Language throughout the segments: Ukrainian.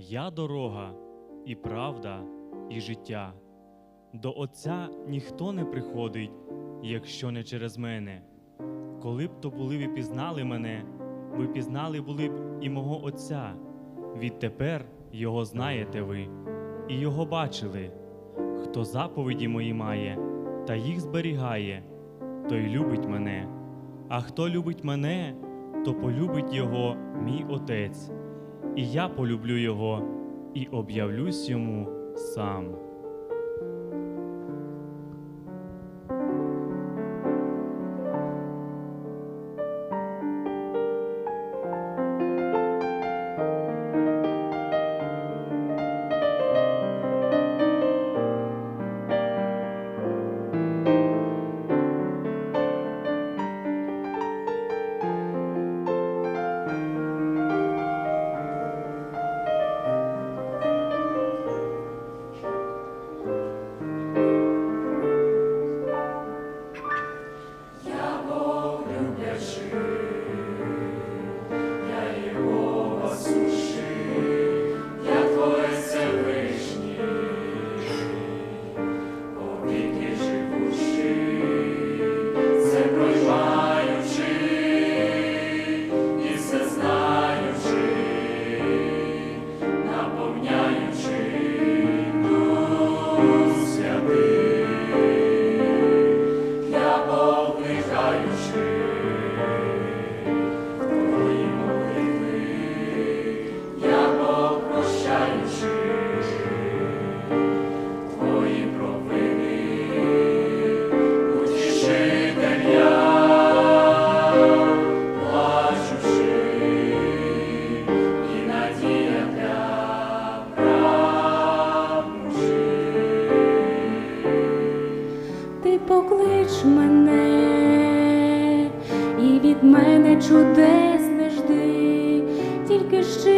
Я дорога, і правда, і життя. До Отця ніхто не приходить, якщо не через мене. Коли б то були ви пізнали мене, ви пізнали були б і мого Отця. Відтепер його знаєте ви, і його бачили. Хто заповіді мої має та їх зберігає, той любить мене. А хто любить мене, то полюбить його мій Отець, і я полюблю його і об'явлюсь йому сам. Від мене чудес не жди, тільки щирістю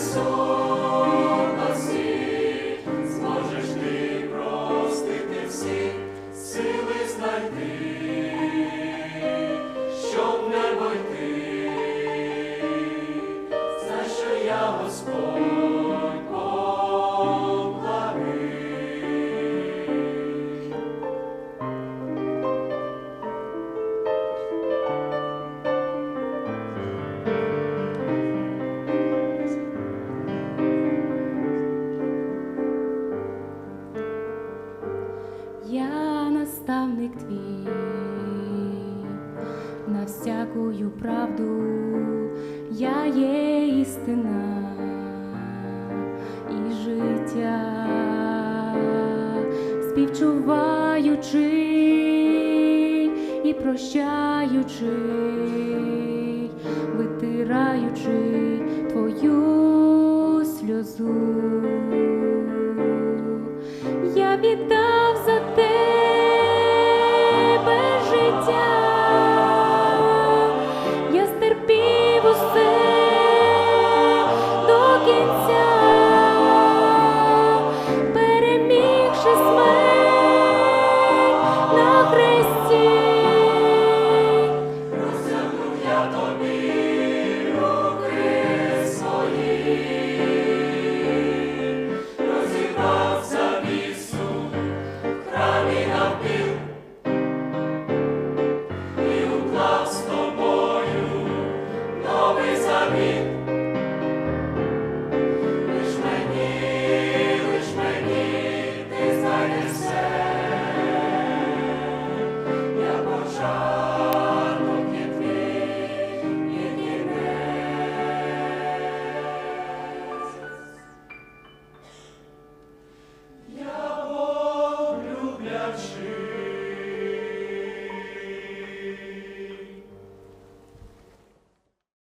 So. Наставник твій, на всякую правду я є істина і життя, співчуваючи і прощаючи, витираючи твою сльозу. Я віддав